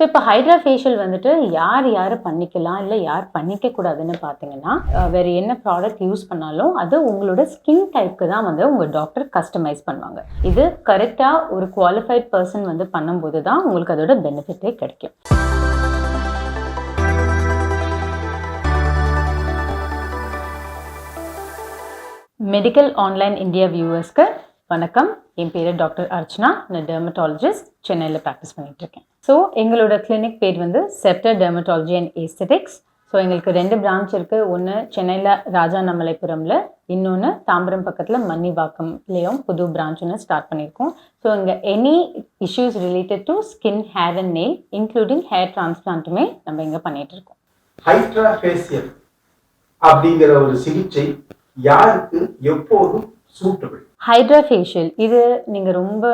So இப்போ hydra facial வந்துட்டு யார் யார் பண்ணிக்கலாம் இல்லை யார் பண்ணிக்க கூடாதுன்னு பார்த்தீங்கன்னா வேறு வேற என்ன ப்ராடக்ட் யூஸ் பண்ணாலும் அது உங்களோட ஸ்கின் டைப்க்கு தான் வந்து உங்கள் டாக்டர் கஸ்டமைஸ் பண்ணுவாங்க. இது கரெக்டாக ஒரு குவாலிஃபைட் பர்சன் வந்து பண்ணும்போது தான் உங்களுக்கு அதோட பெனிஃபிட்டே கிடைக்கும். மெடிக்கல் ஆன்லைன் இந்தியா வியூவர்ஸ்க்கு வணக்கம். என் பேர் டாக்டர் அர்ச்சனா. நான் டெர்மட்டாலஜிஸ்ட் சென்னையில் ப்ராக்டிஸ் பண்ணிட்டு இருக்கேன். ஸோ எங்களோட கிளினிக் பேர் வந்து Sceptre dermatology and aesthetics so எங்களுக்கு ரெண்டு பிரான்ச் இருக்குது ஒன்று சென்னையில் ராஜாநமலைபுரமில் இன்னொன்று தாம்பரம் பக்கத்தில் மன்னிவாக்கம்லேயும் புது பிரான்ச் ஒன்று ஸ்டார்ட் பண்ணியிருக்கோம். ஸோ இங்கே any issues related to skin hair and nail including hair டிரான்ஸ்பிளான்ட்டுமே நம்ம இங்கே பண்ணிகிட்ருக்கோம் இருக்கோம். அப்படிங்கிற ஒரு சிகிச்சை யாருக்கு எப்போதும் சூட்டபிள் ஹைட்ரா ஃபேஷியல் இது நீங்கள் ரொம்ப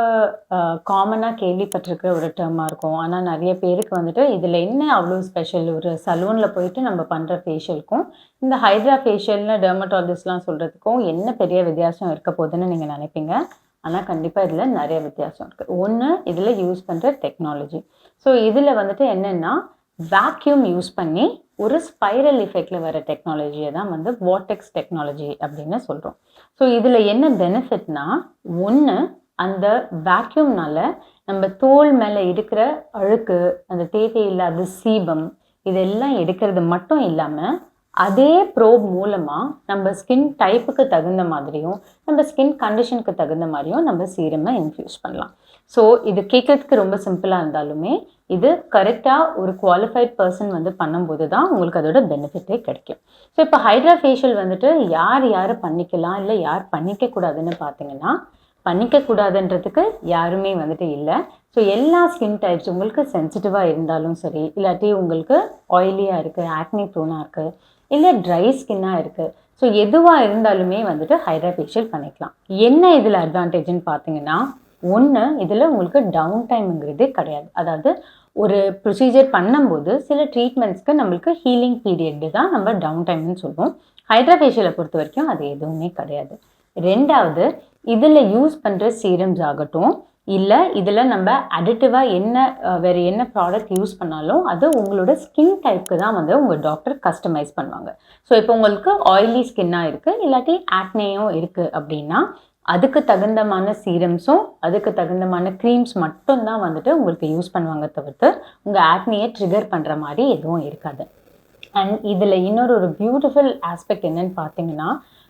காமனாக கேள்விப்பட்டிருக்கிற ஒரு டேர்மாக இருக்கும். ஆனால் நிறைய பேருக்கு வந்துட்டு இதில் என்ன அவ்வளோ ஸ்பெஷல் ஒரு சலூனில் போயிட்டு நம்ம பண்ணுற ஃபேஷியலுக்கும் இந்த ஹைட்ரா ஃபேஷியல்னு டெர்மட்டாலஜிஸ்ட்லாம் சொல்கிறதுக்கும் என்ன பெரிய வித்தியாசம் இருக்க போகுதுன்னு நீங்கள் நினைப்பீங்க? ஆனால் கண்டிப்பாக இதில் நிறைய வித்தியாசம் இருக்குது ஒன்று இதில் யூஸ் பண்ணுற டெக்னாலஜி ஸோ இதில் வந்துட்டு என்னென்னா வேக்யூம் யூஸ் பண்ணி ஒரு ஸ்பைரல் எஃபெக்டில் வர டெக்னாலஜியை தான் வந்து வாட்டெக்ஸ் டெக்னாலஜி அப்படின்னு சொல்கிறோம் ஸோ இதில் என்ன பெனிஃபிட்னா ஒன்று அந்த வேக்யூம்னால நம்ம தோல் மேலே இருக்கிற அழுக்கு அந்த தேவையில்லாத சீபம் இதெல்லாம் எடுக்கிறது மட்டும் இல்லாமல் அதே ப்ரோப் மூலமாக நம்ம ஸ்கின் டைப்புக்கு தகுந்த மாதிரியும் நம்ம ஸ்கின் கண்டிஷனுக்கு தகுந்த மாதிரியும் நம்ம சீரமை இன்ஃப்யூஸ் பண்ணலாம். ஸோ இது கேட்கறதுக்கு ரொம்ப சிம்பிளாக இருந்தாலுமே இது கரெக்டாக ஒரு குவாலிஃபைட் பர்சன் வந்து பண்ணும்போது தான் உங்களுக்கு அதோட பெனிஃபிட்டே கிடைக்கும். ஸோ இப்போ ஹைட்ரா ஃபேஷியல் வந்துட்டு யார் யார் பண்ணிக்கலாம் இல்லை யார் பண்ணிக்க கூடாதுன்னு பார்த்தீங்கன்னா பண்ணிக்க கூடாதுன்றதுக்கு யாருமே வந்துட்டு இல்லை. ஸோ எல்லா ஸ்கின் டைப்ஸ் உங்களுக்கு சென்சிட்டிவாக இருந்தாலும் சரி இல்லாட்டி உங்களுக்கு ஆயிலியாக இருக்குது ஆக்னி ப்ரோனாக இருக்குது இல்லை ட்ரை ஸ்கின்னாக இருக்குது ஸோ எதுவாக இருந்தாலுமே வந்துட்டு ஹைட்ரா ஃபேஷியல் பண்ணிக்கலாம். என்ன இதில் அட்வான்டேஜ்னு பார்த்தீங்கன்னா ஒன்று இதில் உங்களுக்கு டவுன் டைம்ங்கிறதே கிடையாது. அதாவது ஒரு ப்ரொசீஜர் பண்ணும்போது சில ட்ரீட்மெண்ட்ஸ்க்கு நம்மளுக்கு ஹீலிங் பீரியட்டு தான் நம்ம டவுன் டைம்னு சொல்லுவோம். ஹைட்ரா ஃபேஷியலை பொறுத்த வரைக்கும் அது எதுவுமே கிடையாது. ரெண்டாவது இதில் யூஸ் பண்ணுற சீரம்ஸ் ஆகட்டும் இல்லை இதில் நம்ம அடிட்டிவாக என்ன வேறு என்ன ப்ராடக்ட் யூஸ் பண்ணாலும் அது உங்களோட ஸ்கின் டைப்க்கு தான் வந்து உங்கள் டாக்டர் கஸ்டமைஸ் பண்ணுவாங்க. ஸோ இப்போ உங்களுக்கு ஆயிலி ஸ்கின்னாக இருக்குது இல்லாட்டி ஆக்னேயும் இருக்குது அப்படின்னா அதுக்கு தகுந்தமான சீரம்ஸும் அதுக்கு தகுந்தமான க்ரீம்ஸ் மட்டும்தான் வந்துட்டு உங்களுக்கு யூஸ் பண்ணுவாங்க தவிர்த்து உங்கள் ஆக்னியை ட்ரிகர் பண்ணுற மாதிரி எதுவும் இருக்காது. அண்ட் இதில் இன்னொரு ஒரு பியூட்டிஃபுல் ஆஸ்பெக்ட் என்னன்னு பார்த்தீங்கன்னா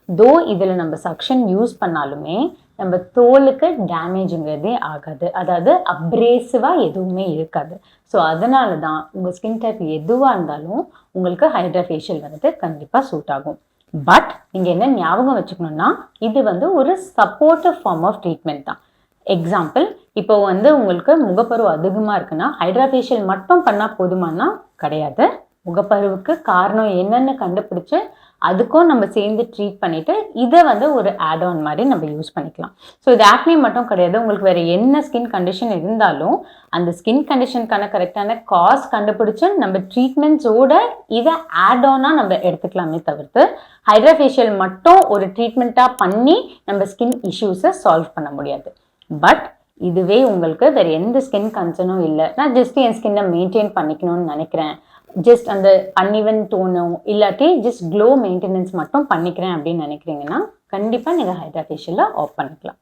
தோ இதில் நம்ம சக்ஷன் யூஸ் பண்ணாலுமே நம்ம தோலுக்கு டேமேஜுங்கிறதே ஆகாது. அதாவது அப்ரேசிவாக எதுவுமே இருக்காது. ஸோ அதனால தான் உங்கள் ஸ்கின் டைப் எதுவாக இருந்தாலும் உங்களுக்கு ஹைட்ரா ஃபேஷியல் வந்துட்டு கண்டிப்பாக சூட் ஆகும். பட் நீங்கள் என்ன ஞாபகம் வச்சுக்கணும்னா இது வந்து ஒரு சப்போர்ட்டிவ் ஃபார்ம் ஆஃப் ட்ரீட்மெண்ட் தான். எக்ஸாம்பிள் இப்போ வந்து உங்களுக்கு முகப்பருவு அதிகமாக இருக்குன்னா ஹைட்ரா ஃபேஷியல் மட்டும் பண்ணால் போதுமானா கிடையாது. முகப்பருவுக்கு காரணம் என்னன்னு கண்டுபிடிச்சு அதுக்கும் நம்ம சேர்ந்து ட்ரீட் பண்ணிட்டு இதை வந்து ஒரு ஆட் ஆன் மாதிரி நம்ம யூஸ் பண்ணிக்கலாம். ஸோ இது ஆக்னி மட்டும் கிடையாது. உங்களுக்கு வேற என்ன ஸ்கின் கண்டிஷன் இருந்தாலும் அந்த ஸ்கின் கண்டிஷனுக்கான கரெக்டான காஸ் கண்டுபிடிச்சு நம்ம ட்ரீட்மெண்ட்ஸோட இதை ஆட் ஆனாக நம்ம எடுத்துக்கலாமே தவிர்த்து ஹைட்ரா ஃபேஷியல் மட்டும் ஒரு ட்ரீட்மெண்ட்டாக பண்ணி நம்ம ஸ்கின் இஷ்யூஸை சால்வ் பண்ண முடியாது. பட் இதுவே உங்களுக்கு வேறு எந்த ஸ்கின் கன்சர்னும் இல்லை. நான் ஜஸ்ட் என் ஸ்கின்னை மெயின்டைன் பண்ணிக்கணும்னு நினைக்கிறேன். ஜஸ்ட் அந்த அன்இவன் டோனும் இல்லாட்டி ஜஸ்ட் க்ளோ மெயின்டெனன்ஸ் மட்டும் பண்ணிக்கிறேன் அப்படின்னு நினைக்கிறீங்கன்னா கண்டிப்பாக நீங்கள் ஹைட்ரா ஃபேஷியலில் ஆஃப் பண்ணிக்கலாம்.